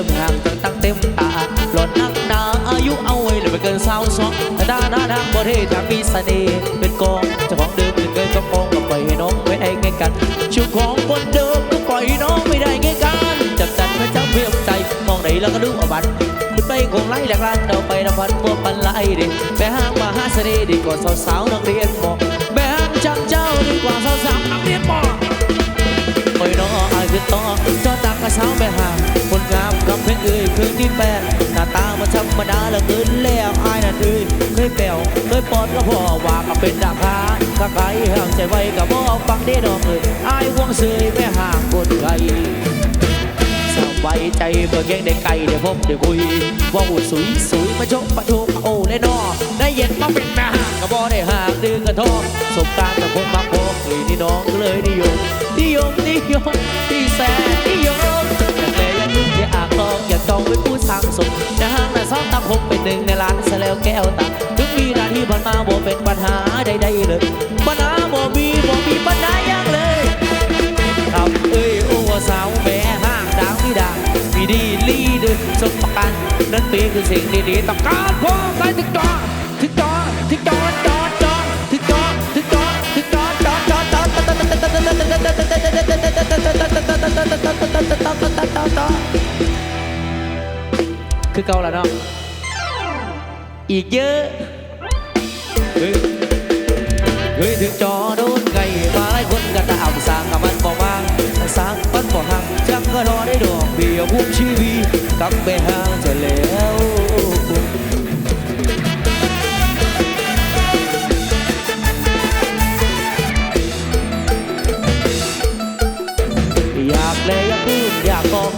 จอแม่ห่างตั้งตั้งเต็มตาหล่อนนักหนาอายุเอาไว้เลยไม่เกินสาวสองแต่ด้านหน้าทางบ่เท่ทางมีเสน่ห์เป็นกองเจ้าของเดิมถึงเคยจ้องมองก็ปล่อยให้น้องไม่ได้ไงกันชูของคนเดิมก็ปล่อยน้องไม่ได้ไงกันจับจันเพื่อจับเพียบใจมองไหนแล้วก็ดูว่าบัตรขึ้นไปคงไล่แหลกลานเราไปนพันพวกปันไล่ด็แม่ห้างมาหาเสน่ห์ดีกว่าสาวๆนักเรียนบอกแม่ห้างจังเจ้าดีกว่าสาวๆนักเรียนบอกโอ้ยน้องอายคือต่อจอตักกระเช้าแม่ห่า ชรเอ่ยเคยที่แปดหน้าตามันธรรมดาเหลือเกินแล้วอายนั่นเอ่ยเคยแปวเคยปอดก็พอว่าก็เป็นราคาถ้าใครห่างใจไว้ก็บอกฟังได้ดอกเอ่ยอายห่วงเสยแม่ห่างคนไกลสบายใจเบื่อแกงได้ไก่ได้พบได้คุยว่าอุดสุยสุยมาชกปะทุกโอ้ได้นอได้เย็นมาเป็นแม่ห่างก็บ่ได้ห่างดื้อกระทอสบการกับคนมาพบเอ้ยนี่น้องเลยนิยมนิยมนิยมที่แสนนิยม จองเป็นผู้สร้างสมในห้างในซ้อมตามผมเป็นหนึ่งในร้านซะแล้วแก้วตาถึงมีหน้าที่ผ่านมาบ่เป็นปัญหาใดๆเลยปัญหาบ่มีบ่มีปัญหาอยังเลยครับเอ้ยโอ้สาวแม่ห้างดาวมีดามีดีลีดินสมประกันนั่นเป็นคือสิ่งดีๆต้องการพอไปถึงจอถึงจอถึงจอจอจอถึงจอถึงจอถึงจอจอจอจอ คือเก่าแล้วเนาะอีกเยอะเฮ้ยเฮ้ยถึงจอโดนไก่มาหลายคนก็ตามสร้างกับมันบอกว่างสร้างมันบอกห่างจังก็รอได้ดอกเบี้ยพุ่มชีวีกลับไปห่างจะแล้ว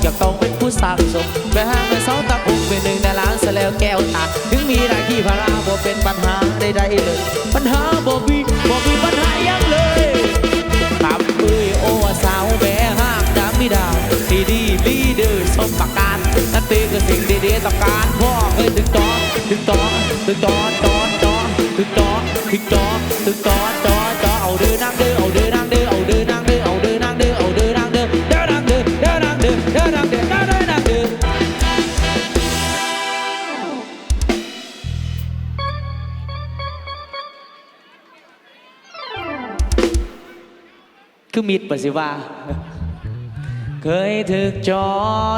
อยากต้องเป็นผู้สร้างสมแม่ห้างแม่เสาตะคุ่มเป็นหนึ่งในล้านซะแล้วแก้วตาถึงมีรายที่พาราบ่เป็นปัญหาใดๆเลย ปัญหาบ่มีบ่มีปัญหายังเลยทำเอ้ยโอ้สาวแม่ห้างดามิดาดีดีลีเดอร์สมประการนั่นเป็นคือสิ่งดีๆต้องการพบ คือมิดปะสิว่า เคยถึกจอ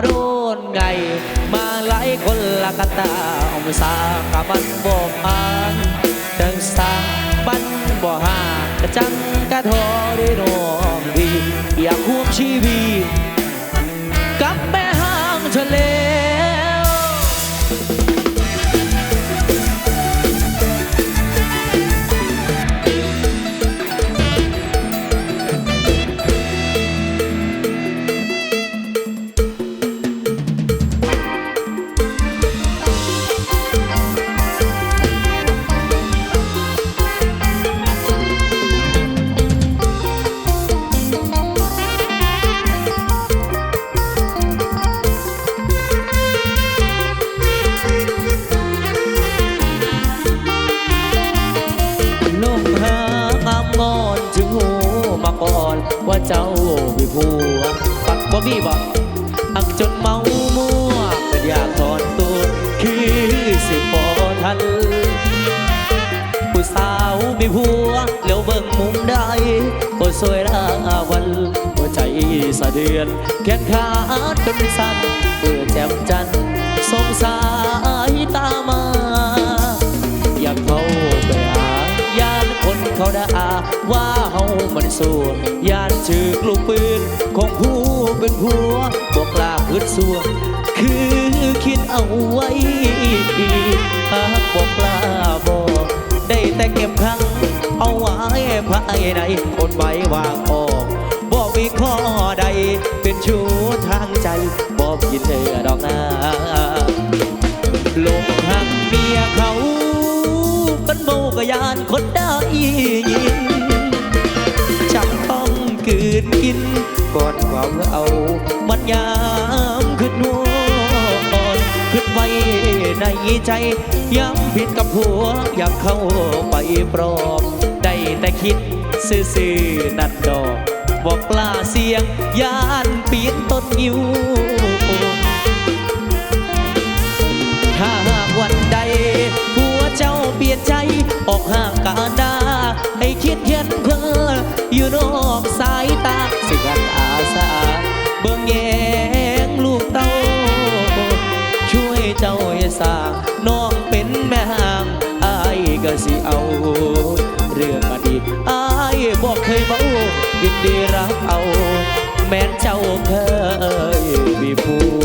โดนไง มาหลายคนละกะตาเอามาสากับมันบอกอ่านจังสางบันบ่หากะจังกะทอได้น้องดีอยากควบชีวิตกับแม่ห้างทะเล ว่าเจ้ามีผัวปักบ่มีบ่อักจนเมามัวก็อยากถอนตัวคือสิบ่ทันผู้สาวมีผัวแล้วเบิ่งมุมได้ก็สวยราวันหัวใจสะเดือนแขนขาจนสั่นเพื่อแจ่มจันทร์สงสายตามา อยากเข้า เขาด่าว่าเฮามันสัวยานชื่อลูกปืนของผู้เป็นผัวบอกลาขึ้นสัวคือคิดเอาไว้หากบอกลาบอกได้แต่เก็บครั้ง เอาไว้ภายในคนไม่วางออกบอกมีข้อใดเป็นชู้ทางใจบอกยินเธอดอกนา ยานคนได้ยินจำต้องกืนกินก่อนความเอา มันยามขึ้นหัวขึ้นไว้ในใจ ย้ำผิดกับผัว อยากเข้าไปปลอบได้แต่คิดซื่อๆนัดดอกบอกกล้าเสียงยานปีนต้นยิววันใดผัวเจ้าเปลี่ยนใจ ห่างกันดาให้คิดเห็นเพื่ออยู่นอกสายตาสิกันอาสาเบิ่งแยงลูกเต้า ช่วยเจ้าให้สาน้องเป็นแม่ห่างอายก็สิเอา เรื่องอดีตอายบอกเคยเบายินดีรับเอา แม้นเจ้าเคยมีผู้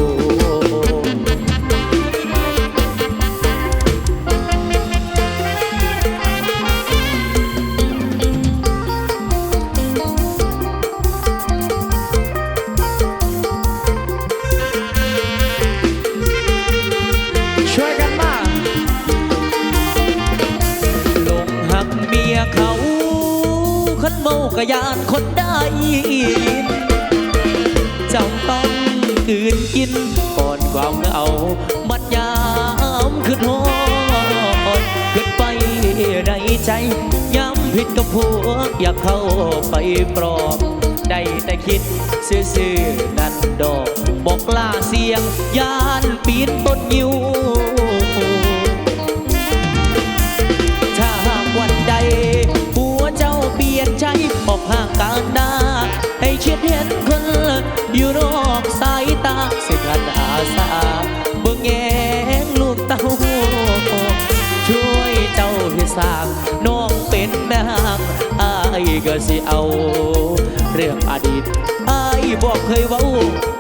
กะยานคนได้ยินจ้าต้องกืนกินก่อนความเหงามัดยามขึ้นหอนขึ้นไปในใจย้ำผิดกับพวกอยากเข้าไปปลอบได้แต่คิดซื่อๆนั่นดอก บอกล้าเสียงยานปีนต้นยิว ออกห่างกันหน้าให้คิดเห็นคนอยู่นอกสายตาสิกันอาสาบ่งแงงลูกเต้า ช่วยเจ้าให้สร้างน้องเป็นแม่ห้างอายก็สิเอา เรื่องอดีตอายบอกเคยเว้า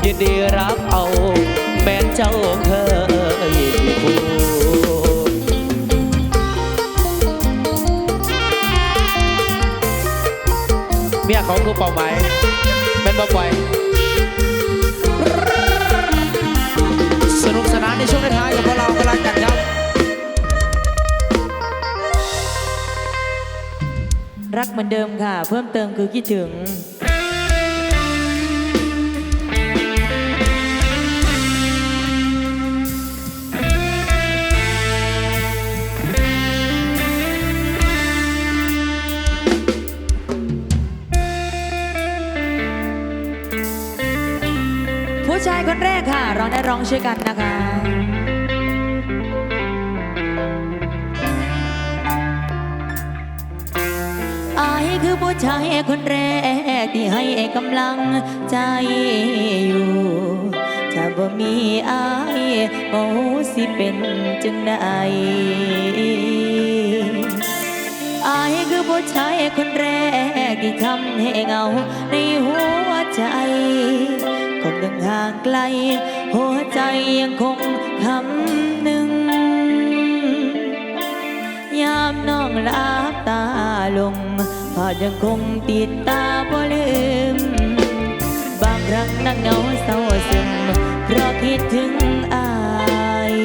ยินดีรับเอา แม้นเจ้าเคยมีผู้ เมียเขาคือเป้าหมายเป็นบ่ปล่อย สนุกสนานในช่วงท้ายกับพวกเรากำลังกันครับ รักเหมือนเดิมค่ะ เพิ่มเติมคือคิดถึง ผู้ชายคนแรกค่ะ ร้องได้ร้องช่วยกันนะคะอายคือผู้ชายคนแรกที่ให้กำลังใจอยู่ถ้าบ่มีอายโอ้สิเป็นจังใดอายคือผู้ชายคนแรกที่ทำให้เงาในหัวใจ คงยังห่างไกล หัวใจยังคงคำหนึ่ง ยามน้องลับตาลงภาพยังคงติดตาบ่ลืม บางครั้งนั่งเหงาเศร้าซึมเพราะคิดถึงอาย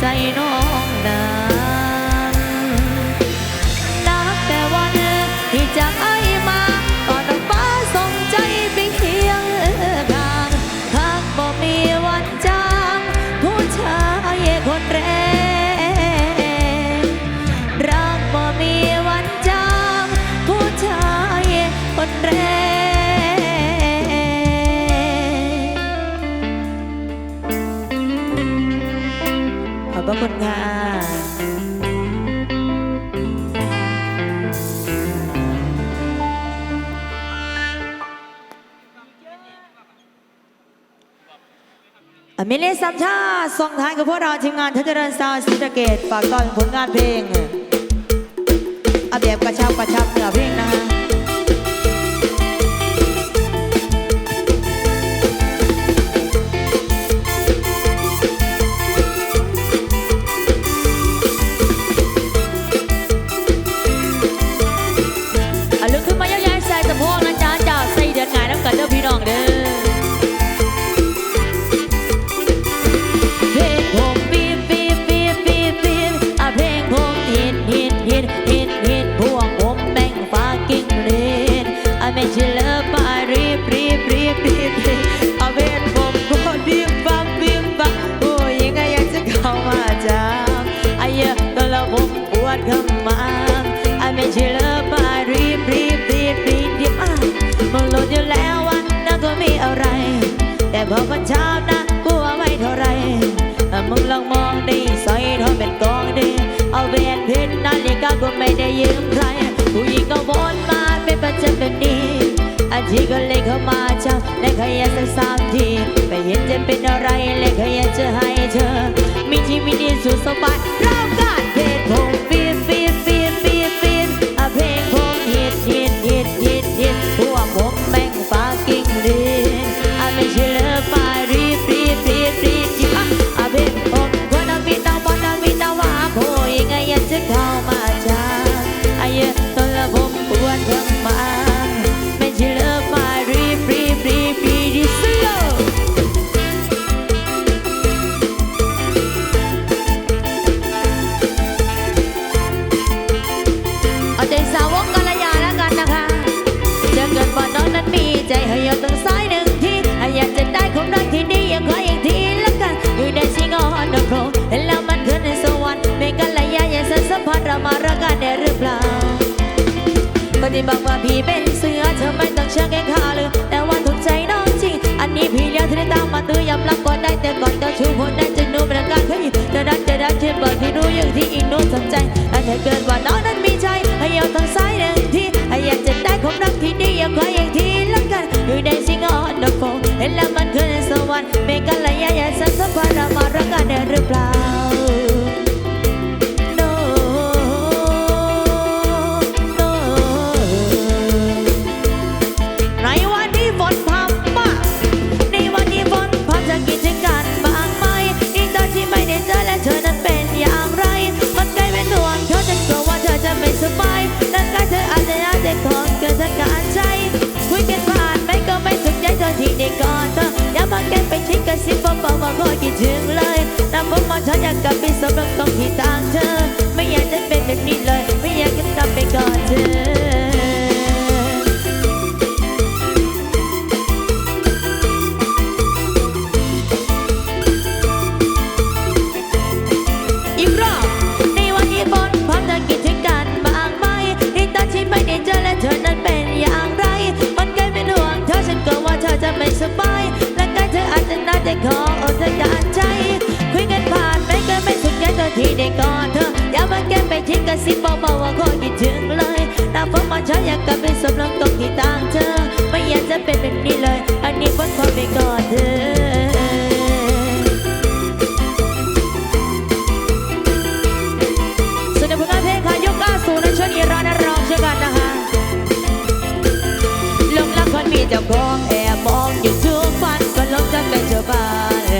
ใจน้องนา บ่คนยากอเมเลสัมชาส่งท้ายกับพวกเราทีมงานทัชเจริญซาวสิตเกตฝากตอนผลงานเพลงอาแบบกระชับกระชับเนื้อเพลงนะฮะ กาก็ไม่ได้ยืมใคร ผู้หญิงก็วนมาเป็นประจำแบบนี้อาทีก็เลยเข้ามาจับและขยันสักสามทีไม่เห็นจะเป็นอะไรและขยันจะให้เธอ มีชีวิตที่สุดสบายเราการเพศผมปีนปีนปีนปีนปีนเพลงผมฮิตฮิตฮิตฮิตฮิตพวกผมแม่งฟากิ้งรีนอะไม่ใช่เลิฟไปรีบรีบรีบรีบจิบอะอะเพลงผมวันนั้นมีตาวันนั้นมีตาว่าโอ้ยไงยากจะเข้ามา ก็ที่บอกว่าพี่เป็นเสือเธอไม่ต้องเชื่อแกงข้าเลยแต่ว่าถูกใจน้องจริง อันนี้พี่เลี้ยงเธอได้ตามมาตื้อยำรับก่อนได้แต่ก่อนเจ้าชู้คนนั้นจะนูประการเฮ้ยจะรักจะรักเช่นเบิร์ที่รู้อย่างที่อีกนู้นสนใจแต่ถ้าเกิดว่าน้องนั้นมีใจให้เอาทางซ้ายหนึ่งทีให้อยากจะได้ความรักที่ดีอย่างใครอย่างทีแล้วกันอยู่ในสิ่งห์อนเดอะโฟเห็นแล้วมันขึ้นสวรรค์ไม่กันลยะอย่าสันสัมพันธ์มารักกันได้หรือเปล่าาๆว่าขอคิดถึงเลยแต่ผมมองฉันอยากกลับไปสมรักตรงที่ต่างเธอ ไม่อยากจะเป็นแบบนี้เลย ไม่อยากจะกลับไปก่อน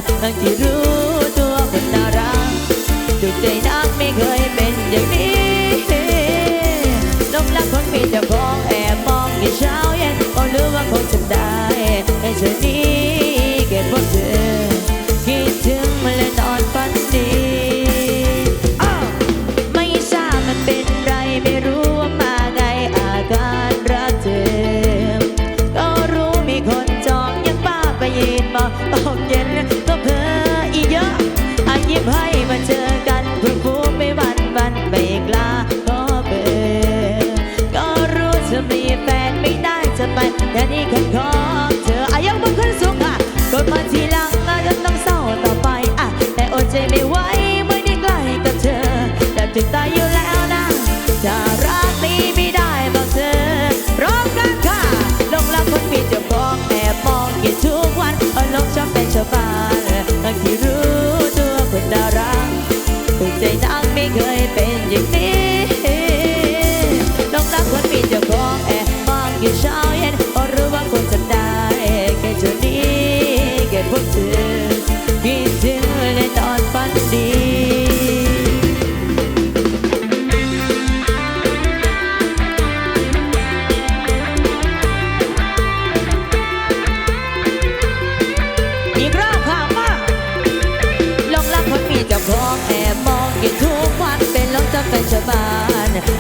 ทั้งที่รู้ตัวคนน่ารักดุใจนักไม่เคยเป็นอย่างนี้หลงรักคนมีเจ้าของแอบมองกี่เช้าเย็นก็รู้ว่าคงจะได้ มีแฟนไม่ได้จะไปแต่นี่แค่ของเธออายุมันขึ้นสูงอะกดมาทีหลังอาจจะต้องเศร้าต่อไปอะแต่อดใจไม่ไหวไม่ได้ใกล้กับเธอแต่ถึงตายอยู่แล้วนะจะรักนี้ไม่ได้บอกเธอร้องกันค่ะลงรักคนมีเจะมองแต่มองกินทุกวันเออลงชอบเป็นชาวบ้านบางทีรู้ตัวคนดารักใจนักไม่เคยเป็นอย่างนี้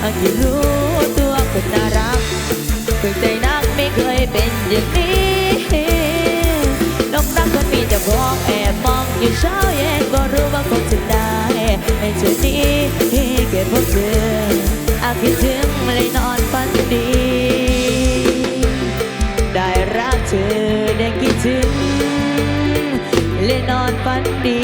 อาจรู้ตัวคนน่ารักตื่นใจนักไม่เคยเป็นอย่างนี้น้องรักคนมีจะบอกแอบมองอยู่เช้าเย็นก็รู้ว่าคงจะได้ในช่วงนี้เก็บพบเธออาจคิดถึงเลยนอนฝันดี ได้รักเธอได้คิดถึงเลยนอนฝันดี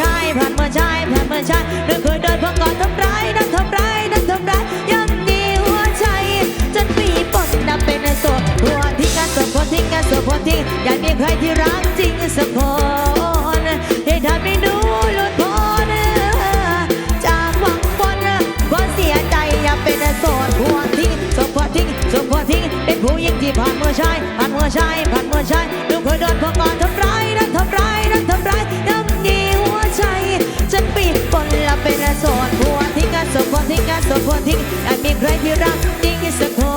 ชายผ่านเมื่อชายผ่านเมื่อชายเรื่องเคยเดินพอกอดทำร้ายนั่นทำร้ายนั่นทำร้ายยังดีหัวใจจนมีปนนำบเป็นโสดหัวทิ้งกันสมคนทิ้งกันสมคนทิ้งอยากมีใครที่รักจริงสักคนให้ทำให้หนูหลุดพ้นจากหวังบนก็เสียใจอย่าเป็นโสดหัวทิ้งสมคนทิ้งสมคนทิ้งเป็นผู้หญิงที่ผ่านเมื่อชายผ่านเมื่อชายผ่านเมื่อชายลูกเคยเดินพอกอดทำร้ายนั่นทำร้าย เป็นโสดผัวทิ้งกันสมควทิ้งกันสมควทิ้งอยากมีใครที่รักจริงสักคน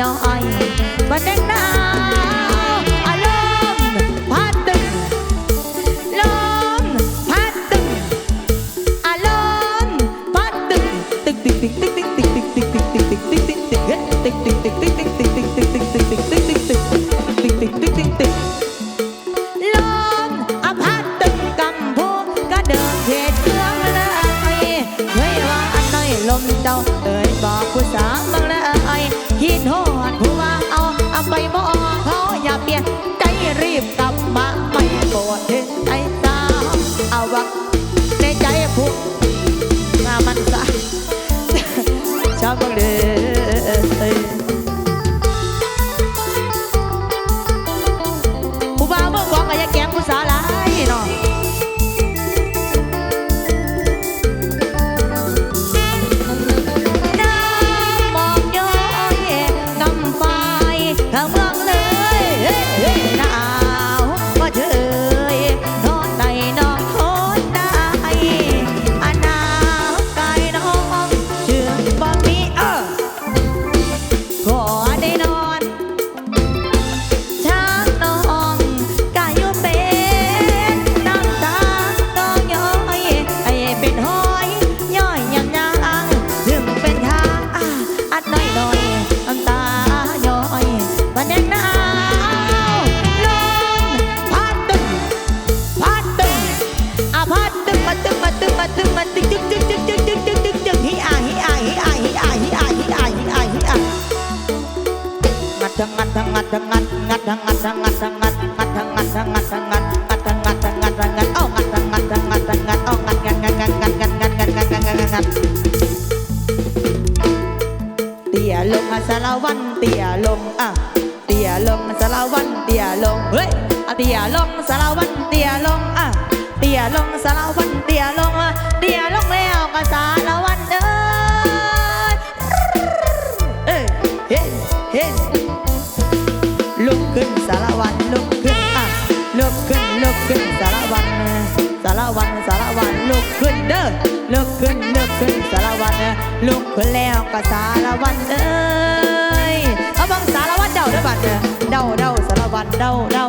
เจ้าอ้ายบ่แต่งน้า ทั้งงัดทั้งงัดทั้งงัดงัดทั้งงัดทั้งงัดทั้งงัดงัดทั้งงัดทั้งงัดทั้งงัดเอางัดทั้งงัดทั้งงัดทั้งงัดเอางัดงัดงัดงัดงัดงัดงัดงัดงัดงัดงัดงัดเตี่ยลงอะสารวันเตี่ยลงอะเตี่ยลงสารวันเตี่ยลงเฮ้ยเตี่ยลงสารวันเตี่ยลงอะเตี่ยลงสารวันเตี่ยลงอะเตี่ยลงแล้วก็สารวันเด้อ ขึ้นสารวันลุกขึ้นอะลุกขึ้นลุกขึ้นสารวันสารวันสารวันลุกขึ้นเด้อลุกขึ้นลุกขึ้นสารวันลุกขึ้นแล้วก็สารวันเอ้ยเอาบังสารวันเดาเด้อบัดเด้อเดาเดาสารวันเดาเดา